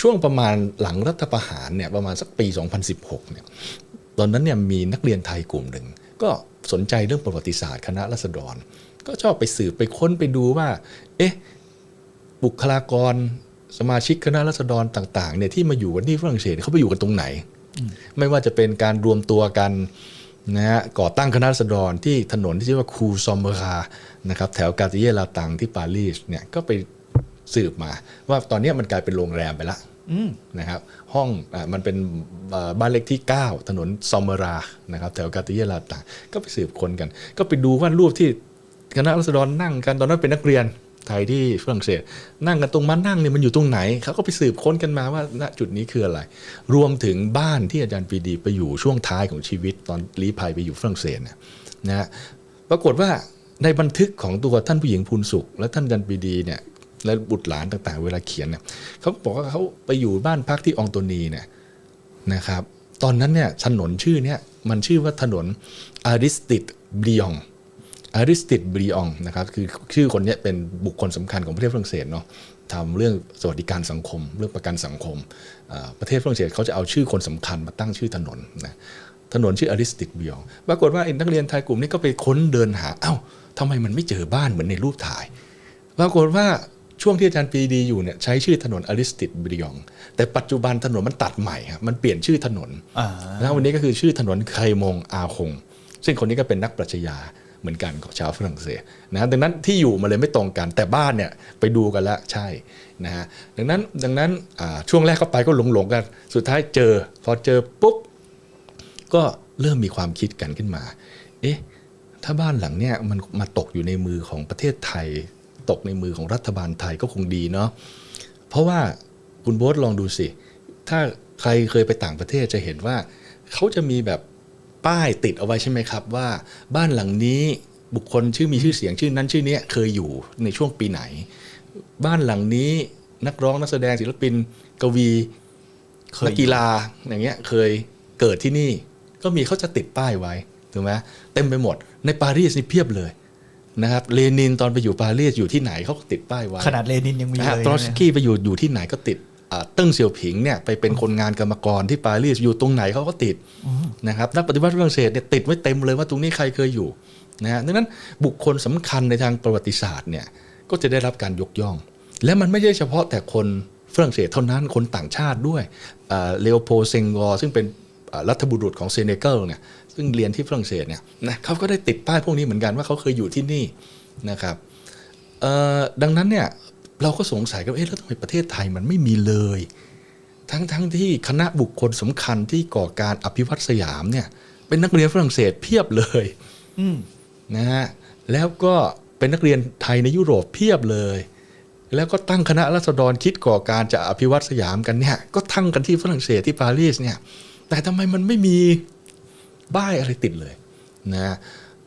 ช่วงประมาณหลังรัฐประหารเนี่ยประมาณสักปี 2016เนี่ยตอนนั้นเนี่ยมีนักเรียนไทยกลุ่มหนึ่งก็สนใจเรื่องประวัติศาสตร์คณะรัษฎร ก็ชอบไปสืบไปค้นไปดูว่า เอ๊ะบุคลากรสมาชิกคณะรัษฎรต่างๆเนี่ยที่มาอยู่กันที่ฝรั่งเศสเขาไปอยู่กันตรงไหน ไม่ว่าจะเป็นการรวมตัวกันนะฮะก่อตั้งคณะรัษฎรที่ถนนที่ชื่อว่าคูซอมเบรานะครับแถวกาติเยลาตังที่ปารีสเนี่ยก็ไป สืบมา ว่าตอนนี้มันกลายเป็นโรงแรมไปละนะครับห้องอามันเป็นเอ่อบ้านเล็กที่ 9 ถนนซอมเบอรานะครับแถวกาติเยลาตังก็ไปสืบคนกัน ก็ไปดูว่ารูปที่คณะรัษฎรนั่งกันตอนนั้นเป็นนักเรียนไทยที่ฝรั่งเศส นั่งกันตรงมานั่งเนี่ยมันอยู่ตรงไหนเขาก็ไปสืบค้นกันมาว่าณจุดนี้คืออะไร รวมถึงบ้านที่อาจารย์ปรีดีไปอยู่ช่วงท้ายของชีวิตตอนลี้ภัยไปอยู่ฝรั่งเศสเนี่ยนะฮะปรากฏว่าในบันทึกของตัวท่านผู้หญิงพูนสุข และท่านอาจารย์ปรีดีเนี่ย และบุตรหลานต่างๆ เวลาเขียนเนี่ยเขาบอกว่าเขาไปอยู่บ้านพักที่องโตนีเนี่ยนะครับ ตอนนั้นเนี่ยถนนชื่อเนี่ยมันชื่อว่าถนนอาริสติดบริองอาริสติดบริองนะครับคือชื่อคนนี้เป็นบุคคลสำคัญของประเทศฝรั่งเศสเนาะทำเรื่องสวัสดิการสังคม เรื่องประกันสังคม ประเทศฝรั่งเศสเขาจะเอาชื่อคนสำคัญมาตั้งชื่อถนนนะถนนชื่ออาริสติดบริองปรากฏว่าอ้นักเรียนไทยกลุ่มนี้ก็ไปค้นเดินหาเอ้าทำไมมันไม่เจอบ้านเหมือนในรูปถ่าย ปรากฏว่า ช่วงที่อาจารย์ปรีดีอยู่เนี่ยใช้ชื่อถนนอาริสติดบริอง แต่ปัจจุบันถนนมันตัดใหม่ครับมันเปลี่ยนชื่อถนนอ่าแล้ววันนี้ก็คือชื่อถนนไคมงอาคง ซึ่งคนนี้ก็เป็นนักปรัชญาเหมือนกันของชาวฝรั่งเศสนะฮะดังนั้นที่อยู่มาเลยไม่ตรงกันแต่บ้านเนี่ยไปดูกันแล้วใช่นะฮะดังนั้นดังนั้นอ่าช่วงแรกเข้าไปก็หลงหลงๆกัน สุดท้ายเจอ พอเจอปุ๊บก็เริ่มมีความคิดกันขึ้นมา เอ๊ะถ้าบ้านหลังเนี่ยมันมาตกอยู่ในมือของประเทศไทย ตกในมือของรัฐบาลไทยก็คงดีเนาะเพราะว่าคุณโบ๊ทลองดูสิ ถ้าใครเคยไปต่างประเทศจะเห็นว่า เขาจะมีแบบป้ายติดเอาไว้ใช่ไหมครับ ว่าบ้านหลังนี้บุคคลชื่อมีชื่อเสียงชื่อนั้นชื่อนี้เคยอยู่ในช่วงปีไหน บ้านหลังนี้นักร้องนักแสดงศิลปิน กวีนักกีฬาอย่างเงี้ยเคยเกิดที่นี่ ก็มีเขาจะติดป้ายไว้ถูกไหมเต็มไปหมด ในปารีสนี่เพียบเลย นะครับเลนินตอนไปอยู่ปารีสอยู่ที่ไหนเขาก็ติดป้ายไว้ขนาดเลนินยังมีนะเลฮะยตรอสใช่ไหมกี้ไปอยู่อยู่ที่ไหนก็ติดอ่าเติ้งเสี่ยวผิงเนี่ยไปเป็นคนงานกรรมกรที่ปารีสอยู่ตรงไหนเขาก็ติดนะครับนักปฏิวัติฝรั่งเศสเนี่ยติดไว้เต็มเลยว่าตรงนี้ใครเคยอยู่นะฮะดังนั้นบุคคลสำคัญในทางประวัติศาสตร์เนี่ยก็จะได้รับการยกย่อง และมันไม่ใช่เฉพาะแต่คนฝรั่งเศสเท่านั้นคนต่างชาติด้วยเลโอโพเซงกอร์ซึ่งเป็นอ่ารัฐบุรุษของเซเนกัลเนี่ย ซึ่งเรียนที่ฝรั่งเศสเนี่ยนะเขาก็ได้ติดป้ายพวกนี้เหมือนกันว่าเขาเคยอยู่ที่นี่นะครับเอ่อดังนั้นเนี่ยเราก็สงสัยกันว่าเอ๊ะแล้วทำไมประเทศไทยมันไม่มีเลย ทั้งทั้งที่คณะบุคคลสำคัญที่ก่อการอภิวัตสยามเนี่ย เป็นนักเรียนฝรั่งเศสเพียบเลยอืมนะฮะแล้วก็เป็นนักเรียนไทยในยุโรปเพียบเลย แล้วก็ตั้งคณะรัษฎรคิดก่อการจะอภิวัตสยามกันเนี่ย ก็ตั้งกันที่ฝรั่งเศสที่ปารีสเนี่ย แต่ทำไมมันไม่มี ป้ายอะไรติดเลยนะ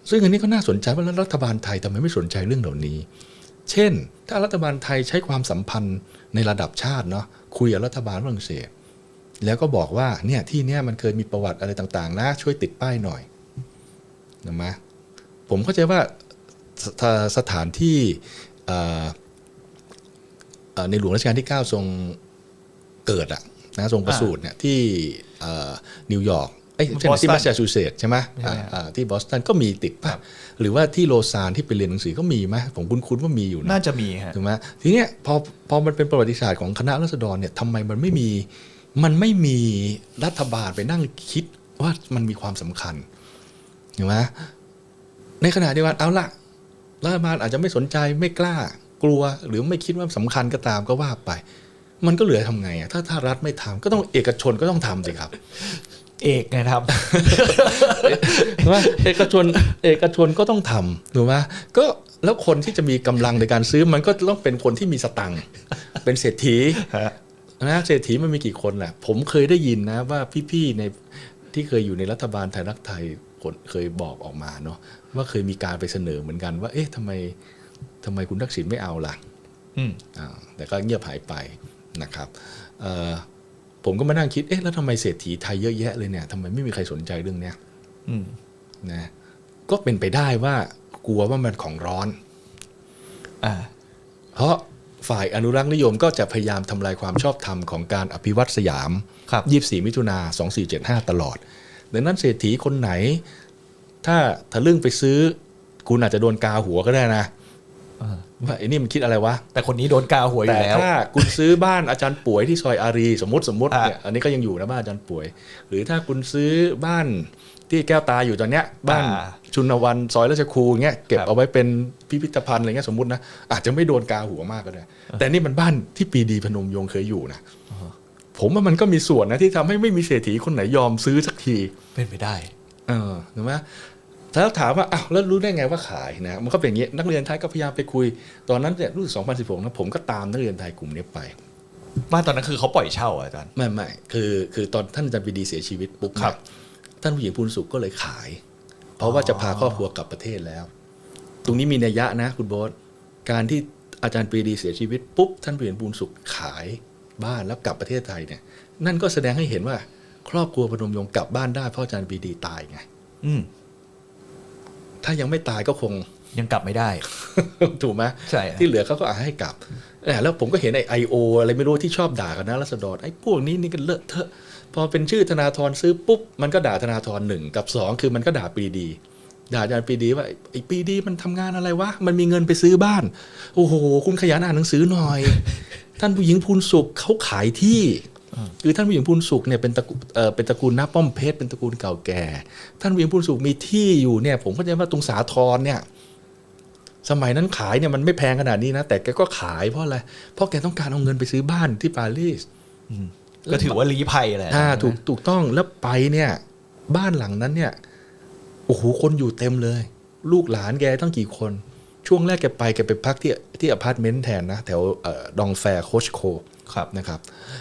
ซึ่งอันนี้ก็น่าสนใจว่าแล้วรัฐบาลไทยทำไมไม่สนใจเรื่องเหล่านี้ เช่น ถ้ารัฐบาลไทยใช้ความสัมพันธ์ในระดับชาติเนาะคุยกับรัฐบาลฝรั่งเศส แล้วก็บอกว่าเนี่ยที่เนี่ยมันเคยมีประวัติอะไรต่างๆนะช่วยติดป้ายหน่อยนะมะผมเข้าใจว่าสถาสถานที่ในหลวงรัชกาลที่ 9 ทรงเกิดอะนะทรงประสูติเนี่ยที่นิวยอร์ก อ้ยใช่ไหมที่บอแมสสตันซาชูเซตส์ใช่ไหมใช่ไหมอ่าอ่าที่บอสตันก็มีติดป่ะหรือว่าที่โลซานที่ไปเรียนหนังสือก็มีไหมผมคุ้นๆว่ามีอยู่นะน่าจะมีฮะถูกไหมทีเนี้ยพอพอมันเป็นประวัติศาสตร์ของคณะรัษฎรเนี่ยทำไมมันไม่มีมันไม่มีรัฐบาลไปนั่งคิดว่ามันมีความสำคัญถูกไหมในขณะเดียวกันเอาละรัฐบาลอาจจะไม่สนใจไม่กล้ากลัว หรือไม่คิดว่าสำคัญก็ตามก็ว่าไป มันก็เหลือทำไงอะถ้าถ้ารัฐไม่ทำก็ต้องเอกชนก็ต้องทำสิครับ เอกไงครับถูกไหมเอกชนเอกชนก็ต้องทำถูกไหมก็แล้วคนที่จะมีกำลังในการซื้อมันก็ต้องเป็นคนที่มีสตังค์เป็นเศรษฐีฮะนะเศรษฐีมันมีกี่คนแหละผมเคยได้ยินนะว่าพี่ๆในที่เคยอยู่ในรัฐบาลไทยรักไทยคนเคยบอกออกมาเนาะว่าเคยมีการไปเสนอเหมือนกันว่า เอ๊ะทำไมทำไมคุณทักษิณไม่เอาล่ะอืมอ่าแต่ก็เงียบหายไปนะครับเอ่อ ผมก็มานั่งคิด เอ๊ะ แล้วทำไมเศรษฐีไทยเยอะแยะเลยเนี่ยทำไมไม่มีใครสนใจเรื่องเนี้ยอืมนะ ก็เป็นไปได้ว่ากลัวว่ามันของร้อนอ่าเพราะฝฝ่ายอนุรักษ์นิยมก็จะพยายามทำลายความชอบธรรมของการอภิวัตสยามครับ24มิถุนา2475ตลอด ดังนั้นเศรษฐีคนไหน ถ้าทะลึ่งไปซื้อ คุณอาจจะโดนกาหัวก็ได้นะเออ ว่าไอ้นี่มันคิดอะไรวะ แต่คนนี้โดนกาหัวอยู่แต่แล้วถ้าคุณซื้อบ้านอาจารย์ป่วยที่ซอยอารี สมมติสมมติอะเนี่ยอันนี้ก็ยังอยู่นะบ้านอาจารย์ป่วย หรือถ้าคุณซื้อบ้านที่แก้วตาอยู่ตอนเนี้ยบ้านอ่าชุนวันซอยราชครูเงี้ยเก็บครับเอาไว้เป็นพิพิธภัณฑ์อะไรเงี้ยสมมตินะอาจจะไม่โดนกาหัวมากก็ได้แต่นี่มันบ้านที่ปรีดีพนมยงค์เคยอยู่นะผมว่ามันก็มีส่วนนะที่ทำให้ไม่มีเศรษฐีคนไหนยอมซื้อสักทีเป็นไปได้ เออเห็นไหม ถ้าถามว่าอ้าวแล้วรู้ได้ไงว่าขายนะมันก็เป็นอย่างนี้นักเรียนไทยก็พยายามไปคุย ตอนนั้นเนี่ยรุ่น2016นะผมก็ตามนักเรียนไทยกลุ่มนี้ไปบ้านตอนนั้นคือเขาปล่อยเช่าอะอาจารย์ไม่ไม่คือคือตอนท่านอาจารย์ปรีดีเสียชีวิตปุ๊บครับเนี่ยท่านผู้หญิงพูนสุขก็เลยขาย เพราะว่าจะพาครอบครัวกลับประเทศแล้ว ตรงนี้มีนัยยะนะคุณโบ๊ทการที่อาจารย์ปรีดีเสียชีวิตปุ๊บท่านผู้หญิงพูนสุขขายบ้านแล้วกลับประเทศไทยเนี่ยนั่นก็แสดงให้เห็นว่า ครอบครัวพนมยงค์กลับบ้านได้เพราะอาจารย์ปรีดีตายไง อืม ถ้ายังไม่ตายก็คงยังกลับไม่ได้ ถูกไหมใช่ที่เหลือเขาก็อาจให้กลับเอ่อแล้วผมก็เห็นไอไอโออะไรไม่รู้ที่ชอบด่ากันนะรัษฎรไอ้พวกนี้นี่ก็เลอะเทอะพอเป็นชื่อธนาธรซื้อปุ๊บ มันก็ด่าธนาธรหนึ่งกับสองคือมันก็ด่าปรีดี ด่าอาจารย์ปรีดีว่าไอ้ปรีดีมันทำงานอะไรวะ มันมีเงินไปซื้อบ้าน โอ้โห คุณขยันอ่านหนังสือหน่อย ท่านผู้หญิงพูนสุขเขาขายที่ คือท่านผู้หญิงพูนสุขเนี่ยเป็นตระกูลเอ่อเป็นตระกูลน้าป้อมเพชรเป็นตระกูลเก่าแก่ ท่านผู้หญิงพูนสุขมีที่อยู่เนี่ย ผมเข้าใจว่าตรงสาทรเนี่ย สมัยนั้นขายเนี่ยมันไม่แพงขนาดนี้นะ แต่แกก็ขายเพราะอะไรเพราะแกต้องการเอาเงินไปซื้อบ้านที่ปารีสก็ถือว่าลี้ภัยแหละอ่าถูกถูกต้องแล้วไปเนี่ย บ้านหลังนั้นเนี่ยโอ้โหคนอยู่เต็มเลย ลูกหลานแกตั้งกี่คนช่วงแรกแกไปแกไปพักที่ที่อพาร์ตเมนต์แทนนะ แถวเอ่อดองแฟร์โคชโคครับนะครับเอ่อ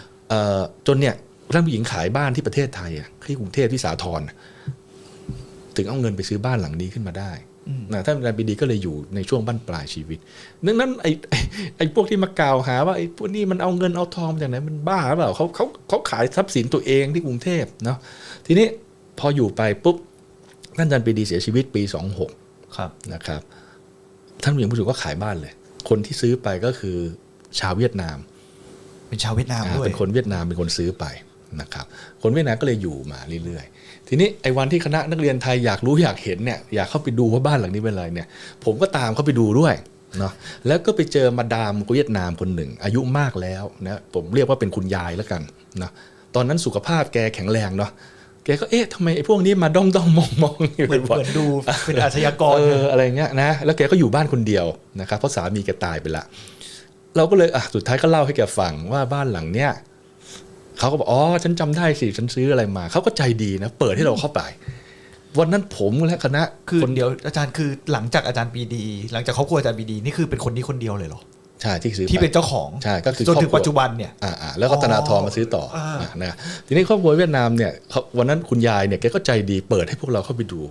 จนเนี่ยท่านผู้หญิงขายบ้านที่ประเทศไทยอะที่กรุงเทพที่สาทรถึงเอาเงินไปซื้อบ้านหลังนี้ขึ้นมาได้นะท่านอาจารย์ปรีดีก็เลยอยู่ในช่วงบั้นปลายชีวิตดังนั้นไอ้ไอ้ไอ้พวกที่มากล่าวหาว่าไอ้พวกนี้มันเอาเงินเอาทองมาจากไหนมันบ้าหรือเปล่าเขาเขาเขาขายทรัพย์สินตัวเองที่กรุงเทพเนาะทีนี้พออยู่ไปปุ๊บท่านอาจารย์ปรีดีเสียชีวิตปี26ครับนะครับ ท่านผู้หญิงผู้สูงก็ขายบ้านเลย คนที่ซื้อไปก็คือชาวเวียดนาม เป็นชาวเวียดนามอ่าด้วยเป็นคนเวียดนามเป็นคนซื้อไปนะครับคนเวียดนามก็เลยอยู่มาเรื่อยๆ ทีนี้ไอ้วันที่คณะนักเรียนไทยอยากรู้อยากเห็นเนี่ยอยากเข้าไปดูว่าบ้านหลังนี้เป็นอะไรเนี่ย ผมก็ตามเข้าไปดูด้วยเนาะแล้วก็ไปเจอมาดามเวียดนามคนหนึ่ง อายุมากแล้วนะผมเรียกว่าเป็นคุณยายแล้วกันนะตอนนั้นสุขภาพแกแข็งแรงเนาะแกก็เอ๊ะทำไมไอ้พวกนี้มาด้อมด้อมมองมองๆอยู่เหมือนบ่อยเหมือนดูเป็นอาชญากรเอออะไรเงี้ยนะแล้วแกก็อยู่บ้านคนเดียวนะครับเพราะสามีแกตายไปละ เราก็เลยอะสุดท้ายก็เล่าให้แกฟังว่าบ้านหลังเนี้ยเขาก็บอกอ๋อฉันจำได้สิฉันซื้ออะไรมาเขาก็ใจดีนะเปิดให้เราเข้าไปวันนั้นผมและคณะคือคนเดี๋ยวอาจารย์คือหลังจากอาจารย์ปรีดี หลังจากครอบครัวอาจารย์ปรีดีนี่คือเป็นคนนี้คนเดียวเลยเหรอใช่ที่ซื้อที่ไปเป็นเจ้าของใช่ก็คือจนถึงครอบครัวปัจจุบันเนี่ยอ่าอ่าแล้วก็ธนาธรมาซื้อต่ออ่าอ่านะทีนี้ครอบครัวเวียดนามเนี่ยเขาวันนั้นคุณยายเนี่ยแกก็ใจดีเปิดให้พวกเราเข้าไปดู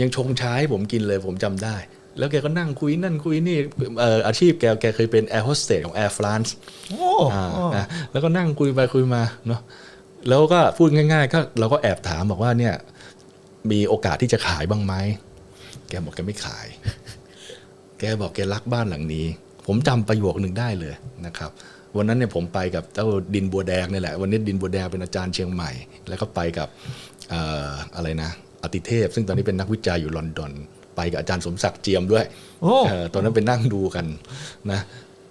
ยังชงชาให้ผมกินเลยผมจำได้ แล้วแกก็นั่งคุยนั่นคุยนี่เอ่ออาชีพแกแกเคยเป็นแอร์โฮสเตสของ Air France โอ้อ่านะแล้วก็นั่งคุยไปคุยมาเนาะแล้วก็พูดง่ายๆก็เราก็แอบถามบอกว่าเนี่ยมีโอกาสที่จะขายบ้างไหมแกบอกแกไม่ขาย แกบอกแกรักบ้านหลังนี้ ผมจำประโยคหนึ่งได้เลยนะครับ วันนั้นเนี่ยผมไปกับเจ้าดินบัวแดงนี่แหละ วันนี้ดินบัวแดงเป็นอาจารย์เชียงใหม่ แล้วก็ไปกับเอ่ออะไรนะอติเทพ ซึ่งตอนนี้เป็นนักวิจัยอยู่ลอนดอน ไปกับอาจารย์สมศักดิ์เจียมด้วยโอ้เออตอนนั้นไปนั่งดูกันนะ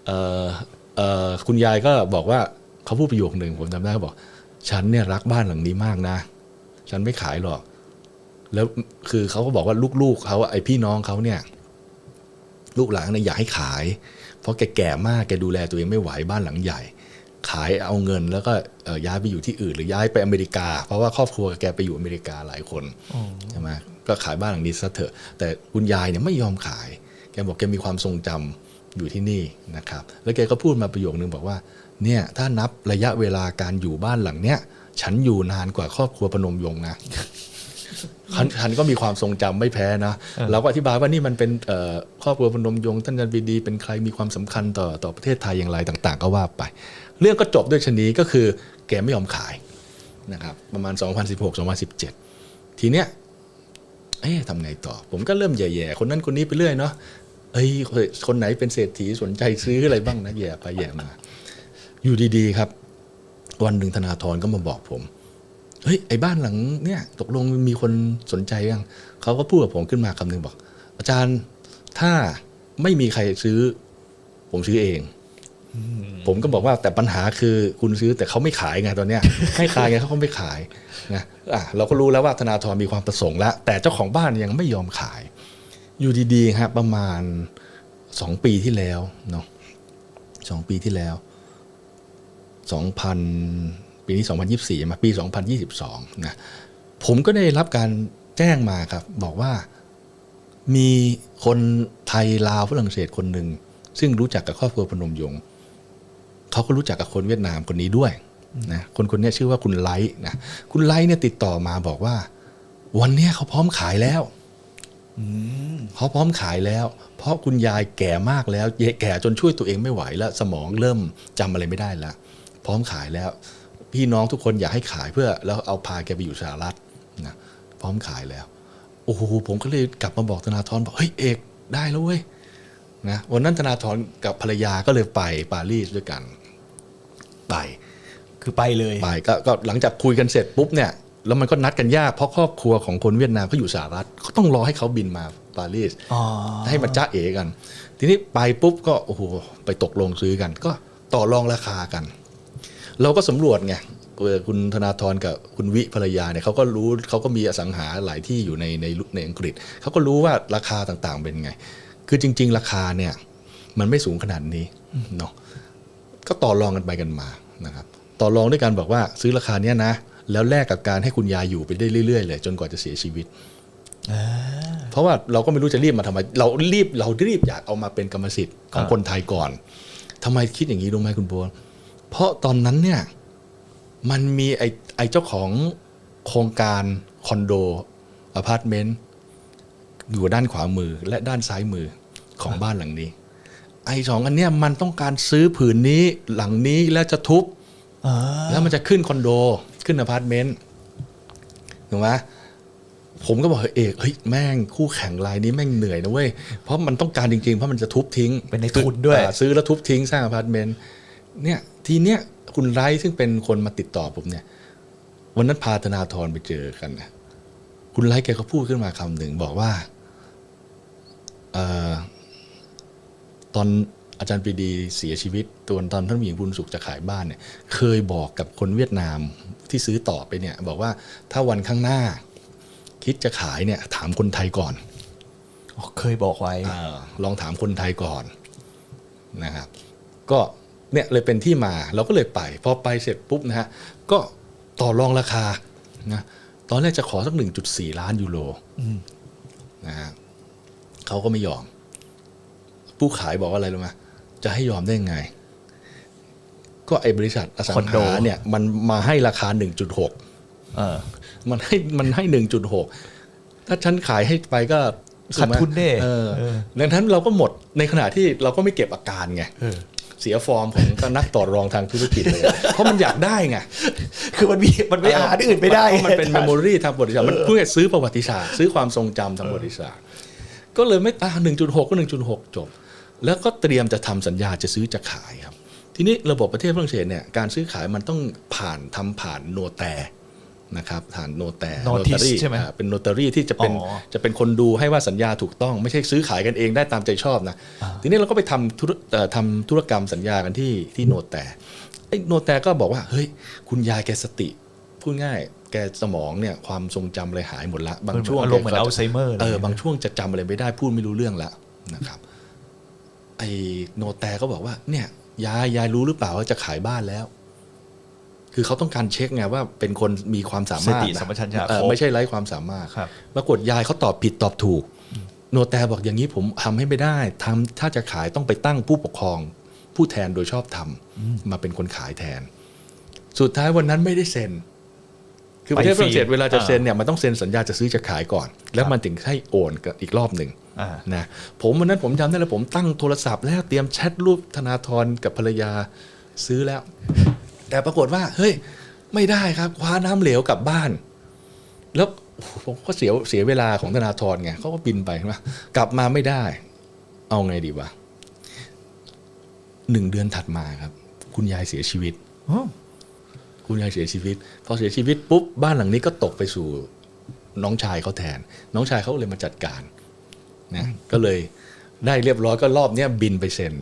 เอ่อเอ่อคุณยายก็บอกว่าเขาพูดประโยคหนึ่งผมจำได้เขาบอก ฉันเนี่ยรักบ้านหลังนี้มากนะ ฉันไม่ขายหรอก แล้วคือเขาก็บอกว่าลูกๆเขาไอพี่น้องเขาเนี่ย ลูกหลานเนี่ยอยากให้ขาย เพราะแกแก่มากแกดูแลตัวเองไม่ไหวบ้านหลังใหญ่ ขายเอาเงิน แล้วก็เอ่อย้ายไปอยู่ที่อื่น หรือย้ายไปอเมริกา เพราะว่าครอบครัวแกไปอยู่อเมริกาหลายคนใช่ไหมก็ขายบ้านหลังนี้ซะเถอะ แต่คุณยายเนี่ยไม่ยอมขาย แกบอกแกมีความทรงจำอยู่ที่นี่นะครับ แล้วแกก็พูดมาประโยคนึงบอกว่า เนี่ยถ้านับระยะเวลาการอยู่บ้านหลังเนี้ยฉันอยู่นานกว่าครอบครัวพนมยงค์นะฉันฉันก็มีความทรงจำไม่แพ้นะเราก็อธิบายว่านี่มันเป็นเอ่อครอบครัวพนมยงค์ท่านอาจารย์ปรีดี เป็นใครมีความสำคัญต่อต่อประเทศไทยอย่างไรต่าง ๆ ก็ว่าไป เรื่องก็จบด้วยชนีก็คือแกไม่ยอมขายนะครับประมาณ 2016-2017 ทีเนี้ยเอ๊ะทำไงต่อ ผมก็เริ่มแย่ๆ คนนั้นคนนี้ไปเรื่อยเนาะเอ้ยคนไหนเป็นเศรษฐีสนใจซื้ออะไรบ้างนะแย่ไปแย่มา อยู่ดีๆครับ วันหนึ่งธนาธรก็มาบอกผมเฮ้ยไอ้บ้านหลังเนี่ยตกลงมีคนสนใจยังเขาก็พูดกับผมขึ้นมาคำหนึ่งบอก อาจารย์ถ้าไม่มีใครซื้อ ผมซื้อเอง ผมก็บอกว่าแต่ปัญหาคือคุณซื้อแต่เขาไม่ขายไงตอนเนี้ยให้ขายไงเขาก็ไม่ขายนะอะเราก็รู้แล้วว่าธนาธรมีความประสงค์แล้วแต่เจ้าของบ้านยังไม่ยอมขาย อยู่ดีๆครับประมาณสองปีที่แล้วเนาะสองปีที่แล้วสองพันปีนี้สองพันยี่สี่มาปีสองพันยี่สิบสองนะผมก็ได้รับการแจ้งมาครับ บอกว่ามีคนไทยลาวฝรั่งเศสคนหนึ่งซึ่งรู้จักกับครอบครัวพนมยงค์ เขาก็รู้จักกับคนเวียดนามคนนี้ด้วยนะคนคนนี้ชื่อว่าคุณไลท์นะคุณไลท์เนี่ยติดต่อมาบอกว่า วันเนี้ยเขาพร้อมขายแล้วเขาพร้อมขายแล้ว เพราะคุณยายแก่มากแล้วแก่จนช่วยตัวเองไม่ไหวแล้วสมองเริ่มจำอะไรไม่ได้แล้วพร้อมขายแล้ว พี่น้องทุกคนอยากให้ขายเพื่อ แล้วเอาพาแกไปอยู่สหรัฐนะพร้อมขายแล้ว โอ้โหผมก็เลยกลับมาบอกธนาธรบอกเฮ้ยเอกได้แล้วเว้ยนะวันนั้นธนาธรกับภรรยาก็เลยไปปารีสด้วยกัน ไป คือไปเลย ไปก็ก็หลังจากคุยกันเสร็จปุ๊บเนี่ยแล้วมันก็นัดกันยากเพราะครอบครัวของคนเวียดนามเขาอยู่สหรัฐก็ต้องรอให้เขาบินมาปารีสอ๋อให้มันจ้าเอกัน ทีนี้ไปปุ๊บก็โอ้โหไปตกลงซื้อกัน ก็ต่อรองราคากัน เราก็สำรวจไงเออคุณธนาธรกับคุณวิภรรยาเนี่ยเขาก็รู้เขาก็มีอสังหาหลายที่อยู่ในในในอังกฤษเขาก็รู้ว่าราคาต่างๆเป็นไง คือจริง ๆ ราคาเนี่ยมันไม่สูงขนาดนี้เนาะก็ต่อรองกันไปกันมา นะครับต่อรองด้วยกันบอกว่าซื้อราคาเนี้ยนะ แล้วแลกกับการให้คุณยายอยู่ไปได้เรื่อยๆเลย จนกว่าจะเสียชีวิตเพราะว่าเราก็ไม่รู้จะรีบมาทำไมเรารีบเรารีบอยากเอามาเป็นกรรมสิทธิ์ของอ่าคนไทยก่อนทำไมคิดอย่างนี้รู้ไหมคุณโบวเพราะตอนนั้นเนี่ยมันมีไอ้ไอ้เจ้าของโครงการคอนโดอพาร์ตเมนต์อยู่ด้านขวามือและด้านซ้ายมือของบ้านหลังนี้ ไอ้สองอันเนี้ยมันต้องการซื้อผืนนี้หลังนี้แล้วจะทุบอ่าแล้วมันจะขึ้นคอนโด ขึ้นอพาร์ตเมนต์ถูกไหมผมก็บอกเฮ้ยเอกเฮ้ยแม่งคู่แข่งรายนี้แม่งเหนื่อยนะเว้ยเพราะมันต้องการจริงๆ เพราะมันจะทุบทิ้งเป็นในทุนด้วยอ่าซื้อแล้วทุบทิ้งสร้างอพาร์ตเมนต์เนี่ยทีเนี้ยคุณไร้ซึ่งเป็นคนมาติดต่อผมเนี่ย วันนั้นพาธนาธรไปเจอกันนะคุณไร้แกก็พูดขึ้นมาคำหนึ่งบอกว่า เอ่อ ตอนอาจารย์ปรีดีเสียชีวิตตอนตอนท่านผู้หญิงบุญสุขจะขายบ้านเนี่ยเคยบอกกับคนเวียดนามที่ซื้อต่อไปเนี่ยบอกว่าถ้าวันข้างหน้า คิดจะขายเนี่ยถามคนไทยก่อนอ๋อเคยบอกไว้เออลองถามคนไทยก่อนนะครับ ก็เนี่ยเลยเป็นที่มาเราก็เลยไปพอไปเสร็จปุ๊บนะฮะก็ต่อรองราคานะตอนแรกจะขอสัก 1.4 ล้านยูโรอืมนะฮะเขาก็ไม่ยอม ผู้ขายบอกว่าอะไรรู้ไหมจะให้ยอมได้ไง ก็ไอ้บริษัทอสังคอนโดหาเนี่ย มันมาให้ราคา 1.6เออ มันให้มันให้หนึ่งจุดหกถ้าฉันขายให้ไปก็ขาดทุนแน่เออเออดังนั้นเราก็หมดในขณะที่เราก็ไม่เก็บอาการไงเออเสียฟอร์มของนักต่อรองทางธุรกิจเลย เพราะมันอยากได้ไง คือมันมีมันไม่หาที่อื่นไม่ได้เพราะมันเป็นเมมโมรีทางประวัติศาสตร์ มันเพื่อซื้อประวัติศาสตร์ ซื้อความทรงจำทางประวัติศาสตร์ ก็เลยไม่อ่าหนึ่งจุดหกก็หนึ่งจุดหกจบ แล้วก็เตรียมจะทำสัญญาจะซื้อจะขายครับ ทีนี้ระบบประเทศฝรั่งเศสเนี่ยการซื้อขายมันต้องผ่านทำผ่านโนแตนะครับผ่านโนแต Notice ใช่ไหมเป็นโนตารี่ที่จะเป็นอ๋อจะเป็นคนดูให้ว่าสัญญาถูกต้อง ไม่ใช่ซื้อขายกันเองได้ตามใจชอบนะทีนี้เราก็ไปทำธุรเอ่อทำธุรกรรมสัญญากันที่ที่โนแตไอ้โนแตก็บอกว่าเฮ้ยคุณยายแกสติพูดง่ายแกสมองเนี่ยความทรงจำอะไรหายหมดละบางช่วงอารมณ์เหมือนแกก็อัลไซเมอร์เออบางช่วงจะจำอะไรไม่ได้พูดไม่รู้เรื่องละนะครับ ไอ้โนแตก็บอกว่า เนี่ยยายยายรู้หรือเปล่าว่าจะขายบ้านแล้ว คือเขาต้องการเช็คไงว่าเป็นคนมีความสาสมารถตินะสัมปชัญญะเออครบไม่ใช่ไร้ความสามารถครับ ปรากฏยายเขาตอบผิดตอบถูก โนแตบอกอย่างนี้ผมทำให้ไม่ได้ทำถ้าจะขายต้องไปตั้งผู้ปกครอง ผู้แทนโดยชอบธรรมมาเป็นคนขายแทน สุดท้ายวันนั้นไม่ได้เซ็น คือประเทศไปฝฟรีรั่งเศสเวลาจะอ่า เซ็นเนี่ยมันต้องเซ็นสัญญาจะซื้อจะขายก่อน แล้วมันถึงให้โอนกันอีกรอบหนึ่งอ่า นะผมวันนั้นผมจำได้แล้วผมตั้งโทรศัพท์แล้วเตรียมแชทรูปธนาธรกับภรรยาซื้อแล้ว แต่ปรากฏว่าเฮ้ยไม่ได้ครับคว้าน้ำเหลวกลับบ้าน แล้วผมก็เสียเสียเวลาของธนาธรไงเขาก็บินไปใช่ไหมกลับมาไม่ได้ เอาไงดีวะหนึ่งเดือนถัดมาครับ คุณยายเสียชีวิตอ๋อคุณยายเสียชีวิต พอเสียชีวิตปุ๊บบ้านหลังนี้ก็ตกไปสู่น้องชายเขาแทน น้องชายเขาเลยมาจัดการ นะก็เลยได้เรียบร้อยก็รอบเนี้ยบินไปเซ็น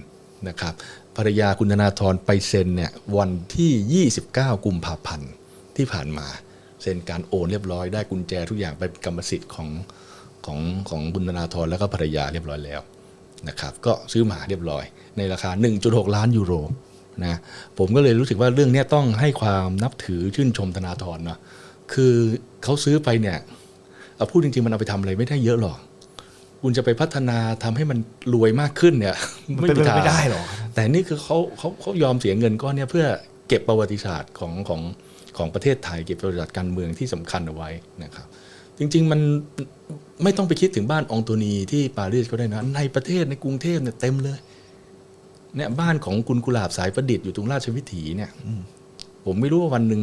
นะครับภรรยาคุณธนาธรไปเซ็นเนี่ยวันที่ 29 กุมภาพันธ์ที่ผ่านมา เซ็นการโอนเรียบร้อยได้กุญแจทุกอย่างเป็นกรรมสิทธิ์ของของของคุณธนาธรแล้วก็ภรรยาเรียบร้อยแล้วนะครับก็ซื้อมาเรียบร้อย ในราคา 1.6 ล้านยูโรนะผมก็เลยรู้สึกว่าเรื่องเนี้ยต้องให้ความนับถือชื่นชมธนาธรเนาะคือเขาซื้อไปเนี่ยเอาพูดจริงๆมันเอาไปทำอะไรไม่ได้เยอะหรอก คุณจะไปพัฒนาทำให้มันรวยมากขึ้นเนี่ยมันเป็นไปทางไม่ได้หรอกแต่นี่คือเขาเขาเขายอมเสียเงินก้อนเนี้ยเพื่อเก็บประวัติศาสตร์ของของของประเทศไทยเก็บประวัติศาสตร์การเมืองที่สำคัญเอาไว้นะครับ จริง ๆ มันไม่ต้องไปคิดถึงบ้านองโตนีที่ปารีสก็ได้นะ ในประเทศในกรุงเทพเนี่ยเต็มเลยเนี่ยบ้านของคุณกุหลาบสายประดิษฐ์อยู่ตรงราชวิถีเนี่ยผมไม่รู้ว่าวันหนึ่ง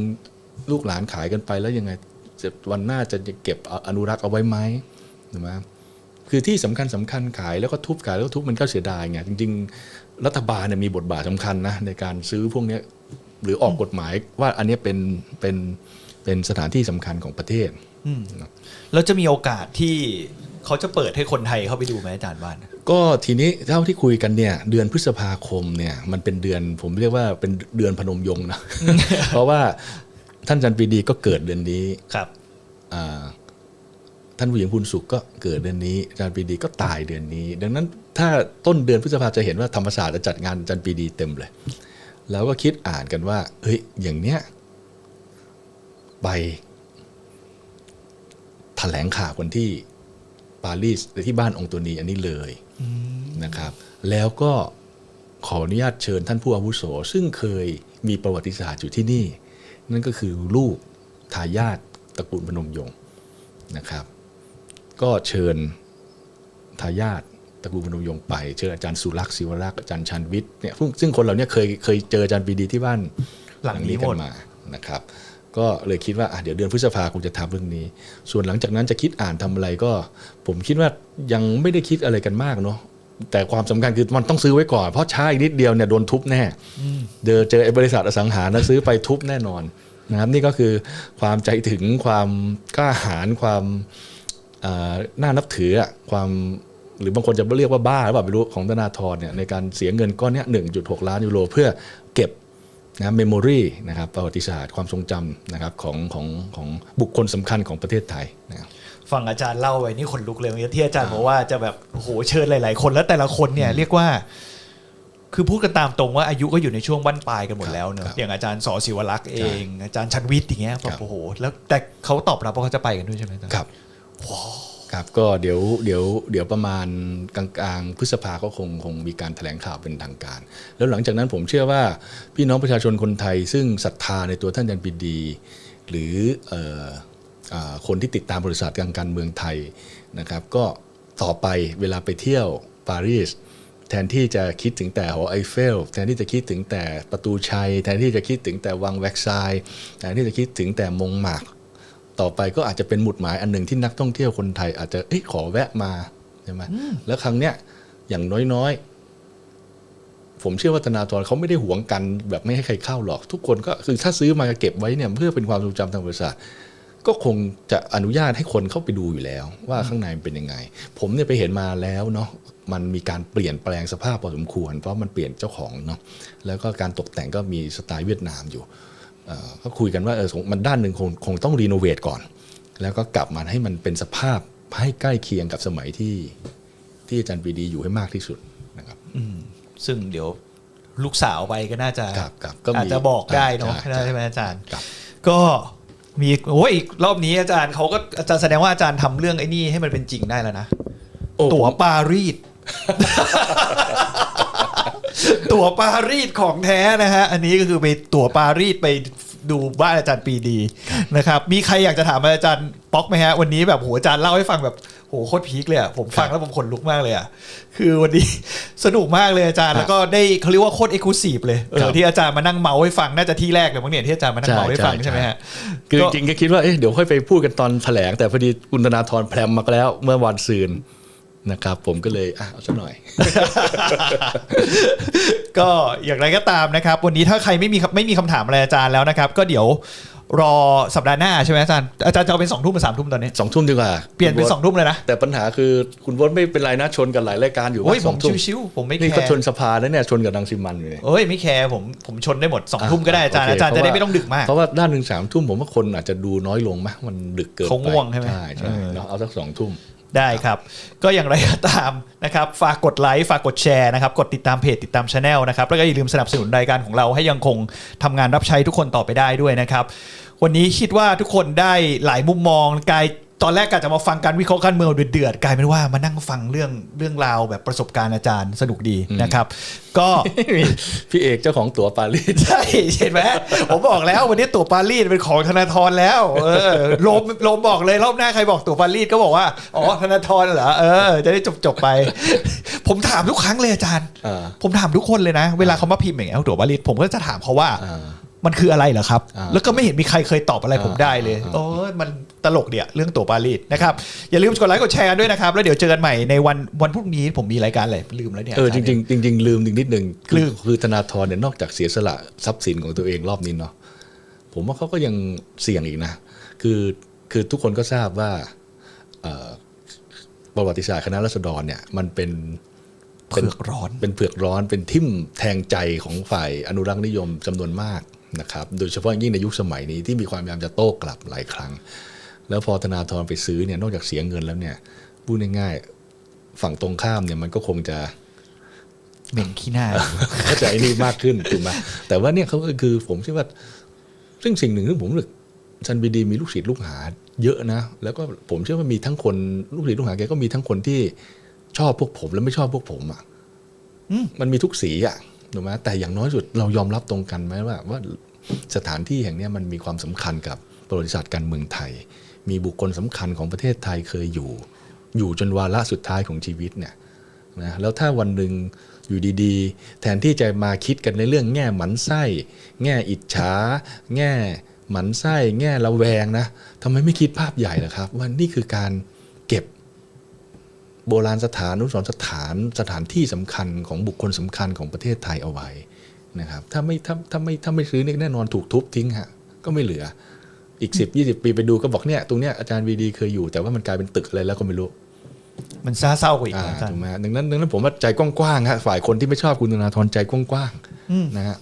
ลูกหลานขายกันไปแล้วยังไงจะวันหน้าจะเก็บอนุรักษ์เอาไว้ไหมใช่ไหม คือที่สำคัญสำคัญขายแล้วก็ทุบขายแล้วก็ทุบมันก็เสียดายไงจริง ๆ รัฐบาลเนี่ยมีบทบาทสำคัญนะในการซื้อพวกเนี้ยหรือออกกฎหมายว่าอันเนี้ยเป็นเป็นเป็นสถานที่สำคัญของประเทศอืมแล้วจะมีโอกาสที่เขาจะเปิดให้คนไทยเข้าไปดูไหมอาจารย์บ้านก็ทีนี้เท่าที่คุยกันเนี่ย เดือนพฤษภาคมเนี่ยมันเป็นเดือนผมเรียกว่าเป็นเดือนพนมยงค์นะเพราะว่าท่านจันทร์ปรีดีก็เกิดเดือนนี้ครับอ่า ท่านผู้หญิงพูนสุขก็เกิดเดือนนี้อาจารย์ปีดีก็ตายเดือนนี้ ดังนั้นถ้าต้นเดือนพฤษภาจะเห็นว่าธรรมศาสตร์จะจัดงานอาจารย์ปีดีเต็มเลย แล้วก็คิดอ่านกันว่า เฮ้ยอย่างเนี้ยไปแถลงข่าวคนที่ปารีสหรือที่บ้านองโตนีอันนี้เลยนะครับ แล้วก็ขออนุญาตเชิญท่านผู้อาวุโส ซึ่งเคยมีประวัติศาสตร์อยู่ที่นี่ นั่นก็คือลูกทายาทตระกูลพนมยงค์นะครับ ก็เชิญทายาทตระกูลพนมยงไป เชิญอาจารย์สุรักษ์ศิวรักษ์อาจารย์ชันวิทย์เนี่ยซึ่งคนเหล่านี้เคยเคยเจออาจารย์ปีดีที่บ้านหลังนี้กัหมานะครับ ก็เลยคิดว่าเดี๋ยวเดือนพฤษภาคงจะทำเรื่องนี้ ส่วนหลังจากนั้นจะคิดอ่านทำอะไรก็ ผมคิดว่ายังไม่ได้คิดอะไรกันมากเนาะแต่ความสำคัญคือมันต้องซื้อไว้ก่อน เพราะช้าอีกนิดเดียวเนี่ยโดนทุบแน่เจอเจอบริษัทอสังหานะซื้อไปทุบแน่นอนนะครับนี่ก็คือความใจถึงความกล้าหาญความ น่านับถืออะความหรือบางคนจะเรียกว่าบ้าหรือเปล่าไม่รู้ของธนาธรเนี่ยในการเสียเงินก้อนเนี้ย1.6ล้านยูโรเพื่อเก็บนะเมมโมรีนะครับประวัติศาสตร์ความทรงจำนะครับของของของบุคคลสำคัญของประเทศไทยนะครับฟังอาจารย์เล่าไว้นี่คนลุกเลยเมื่อกี้ที่อาจารย์บอกว่าจะแบบโอ้โหเชิญหลาย ๆ คนแล้วแต่ละคนเนี่ยเรียกว่า คือพูดกันตามตรงว่าอายุก็อยู่ในช่วงบั้นปลายกันหมดแล้วเนคอะรับอย่างอาจารย์สอศิวรักษ์เอง อาจารย์ชันวิทย์อย่างเงี้ยแบครับบโอ้โหแล้วแต่เขาตอบรับว่าเขาจะไปกันด้วยใช่ไหมอาจารย์ครับ ครับก็เดี๋ยวเดี๋ยวเดี๋ยวประมาณกลางๆพฤษภาก็คงคงมีการแถลงข่าวเป็นทางการ แล้วหลังจากนั้นผมเชื่อว่าพี่น้องประชาชนคนไทย ซึ่งศรัทธาในตัวท่านยันปีดี หรือออคนที่ติดตามบริษัทการการเมืองไทยนะครับ ก็ต่อไปเวลาไปเที่ยวปารีสแทนที่จะคิดถึงแต่หอไอเฟล แทนที่จะคิดถึงแต่ประตูชัย แทนที่จะคิดถึงแต่วังแวกซายแทนที่จะคิดถึงแต่มงหมาก ต่อไปก็อาจจะเป็นหมุดหมายอันหนึ่งที่นักท่องเที่ยวคนไทย อาจจะเอ้ยขอแวะมาใช่ไหมแล้วครั้งเนี้ยอย่างน้อยๆ ผมเชื่อว่าธนาธรเขาไม่ได้หวงกัน แบบไม่ให้ใครเข้าหรอก ทุกคนก็คือถ้าซื้อมาเก็บไว้เนี่ยเพื่อเป็นความทรงจำทางประวัติศาสตร์ก็คงจะอนุญาตให้คนเข้าไปดูอยู่แล้ว ว่าข้างในมันเป็นยังไง ผมเนี่ยไปเห็นมาแล้วเนาะมันมีการเปลี่ยนแปลงสภาพพอสมควร เพราะมันเปลี่ยนเจ้าของเนาะแล้วก็การตกแต่งก็มีสไตล์เวียดนามอยู่เอ่อ ก็คุยกันว่าเออมันด้านหนึ่งคงคงต้องรีโนเวทก่อน แล้วก็กลับมาให้มันเป็นสภาพให้ใกล้เคียงกับสมัยที่ที่อาจารย์ปรีดีอยู่ให้มากที่สุดนะครับอืมซึ่งเดี๋ยวลูกสาวไปก็น่าจะครับครับก็มีอาจจะบอกได้เนาะใช่ใช่ไหมอาจารย์ครับก็มีโอ้ยอีกรอบนี้อาจารย์เขาก็อาจารย์แสดงว่าอาจารย์ทำเรื่องไอ้นี่ให้มันเป็นจริงได้แล้วนะโอ้ตั๋วปารีส ตั๋วปารีสของแท้นะฮะ อันนี้ก็คือไปตั๋วปารีสไปดูบ้านอาจารย์ปรีดีนะครับ มีใครอยากจะถามอาจารย์ป๊อกไหมฮะ วันนี้แบบโหอาจารย์เล่าให้ฟังแบบโหโคตรพีคเลยอะผมฟังแล้วผมขนลุกมากเลยอะคือวันนี้สนุกมากเลยอาจารย์แล้วก็ได้เขาเรียกว่าโคตรเอ็กซ์คลูซีฟเลยเอครัอบที่อาจารย์มานั่งเมาให้ฟังน่าจะที่แรกเลยมั้งเนี่ยที่อาจารย์มานั่งเมาให้ฟังใช่ใช่ไหมใช่ฮะคือก็จริงๆก็คิดว่าเอ๊ะเดี๋ยวค่อยไปพูดกันตอนแถลงแต่พอดีคุณธนาธรแพรมมาแล้วเมื่อวันซืน นะครับ ผมก็เลยอะเอาซะหน่อย ก็อย่างไรก็ตามนะครับ วันนี้ถ้าใครไม่มีไม่มีคำถามอะไรอาจารย์แล้วนะครับ ก็เดี๋ยวรอสัปดาห์หน้าใช่ไหมอาจารย์อาจารย์จะเอาเป็นสองทุ่มหรือสามทุ่มตอนนี้สองทุ่มดีกว่าเปลี่ยนเป็นคุณสองทุ่มเลยนะ แต่ปัญหาคือคุณวศไม่เป็นไรนะชนกับหลายรายการอยู่โอ้ยว่าผสมองทุ่มชิวๆผมไม่นี่แคก็ร์ชนสภาแล้วเนี่ยชนกับดังซิมันอยู่เนี่ยโอ้ยไม่แคร์ผมผมชนได้หมดสองทุ่มก็ได้อาจารย์โอเคอาจารย์จะได้เพราะว่าไม่ต้องดึกมาก เพราะว่าด้านหนึ่งสามทุ่มผมว่าคนอาจจะดูน้อยลงมะมันดึกเกินไปเขาง่วงใช่ไหมใช่ใช่เออเนาะเอาสักสองทุ่ม ได้ครับ ก็อย่างไรก็ตามนะครับฝากกดไลค์ฝากกดแชร์นะครับกดติดตามเพจติดตามช anel นะครับแล้วก็อย่าลืมสนับสนุนรายการของเราให้ยังคงทำงานรับใช้ทุกคนต่อไปได้ด้วยนะครับ วันนี้คิดว่าทุกคนได้หลายมุมมองกลายตอนแรกกะจะมาฟังการวิเคราะห์การเมืองเดือดๆกลายเป็นว่ามานั่งฟังเรื่องเรื่องราวแบบประสบการณ์อาจารย์สนุกดีนะครับ ก็พี่เอกเจ้าของตั๋วปารีสใช่เห็นไหมผมบอกแล้ววันนี้ตั๋วปารีสเป็นของธนาธรแล้ว เออโลมโลมบอกเลยรอบหน้าใครบอกตั๋วปารีสก็บอกว่าอ๋อธนาธรเหรอเออจะได้จบจบๆไป ผมถามทุกครั้งเลยอาจารย์อ่าผมถามทุกคนเลยนะ เวลาเขามาพิมพ์อย่างเงี้ยตั๋วปารีสผมก็จะถามเขาว่าอ่า มันคืออะไรเหรอครับอ่าแล้วก็ไม่เห็นมีใครเคยตอบอะไรผมได้เลยอ่าโอ้ยมันตลกเดียเรื่องตั๋วปารีสนะครับ อย่าลืมกดไลค์กดแชร์กันด้วยนะครับ แล้วเดี๋ยวเจอกันใหม่ในวันวันพรุ่งนี้ผมมีรายการอะไรลืมแล้วเนี่ยเออจริงๆจริงๆลืมนิดนึงคือลืมคือธนาธรเนี่ยนอกจากเสียสละทรัพย์สินของตัวเองรอบนี้เนาะผมว่าเขาก็ยังเสี่ยงอีกนะ คือคือทุกคนก็ทราบว่าเอ่อประวัติศาสตร์คณะรัษฎรเนี่ยมันเป็นเผือกร้อนเป็นเผือกร้อนเป็นทิ่มแทงใจของฝ่ายอนุรักษ์นิยมจำนวนมาก นะครับโดยเฉพาะยิ่งในยุคสมัยนี้ที่มีความพยายามจะโต้กลับหลายครั้ง แล้วพอธนาธรไปซื้อเนี่ยนอกจากเสียเงินแล้วเนี่ยพูดง่ายๆฝั่งตรงข้ามเนี่ยมันก็คงจะเหม็นขี้หน้าเข้าใจนี่มากขึ้นถูกไหมแต่ว่าเนี่ยเขาก็คือผมเชื่อว่า ซึ่งสิ่งหนึ่งที่ผมรู้สึกชันบีดีมีลูกศิษย์ลูกหาเยอะนะ แล้วก็ผมเชื่อว่ามีทั้งคนลูกศิษย์ลูกหาแกก็มีทั้งคนที่ชอบพวกผมและไม่ชอบพวกผมอะอืมมันมีทุกสีอะถูกไหมแต่อย่างน้อยสุดเรายอมรับตรงกันไหมว่าว่า สถานที่แห่งนี้มันมีความสำคัญกับประวัติศาสตร์การเมืองไทย มีบุคคลสำคัญของประเทศไทยเคยอยู่ อยู่จนวาระสุดท้ายของชีวิตเนี่ยนะแล้วถ้าวันหนึ่งอยู่ดีๆ แทนที่จะมาคิดกันในเรื่องแง่หมันไส้ แง่อิจฉาแง่หมันไส้แง่ระแวงนะทำไมไม่คิดภาพใหญ่ล่ะครับว่านี่คือการเก็บโบราณสถานอนุสรสถานสถานที่สำคัญของบุคคลสำคัญของประเทศไทยเอาไว้ นะครับถ้าไม่ถ้าถ้าไม่ถ้าไม่ซื้อนี่แน่นอนถูกทุบทิ้งฮะก็ไม่เหลืออีก 10 20 ปีไปดูก็บอกเนี่ยตรงเนี้ยอาจารย์วีดีเคยอยู่แต่ว่ามันกลายเป็นตึกอะไรแล้วก็ไม่รู้ มันซาเศร้ากว่าอีกอ่านะอาจารถูย์กไหมฮะดังนั้นดังนั้นผมว่าใจกว้างๆฮะฝ่ายคนที่ไม่ชอบคุณธนาธรใจกว้างอืมๆนะฮะ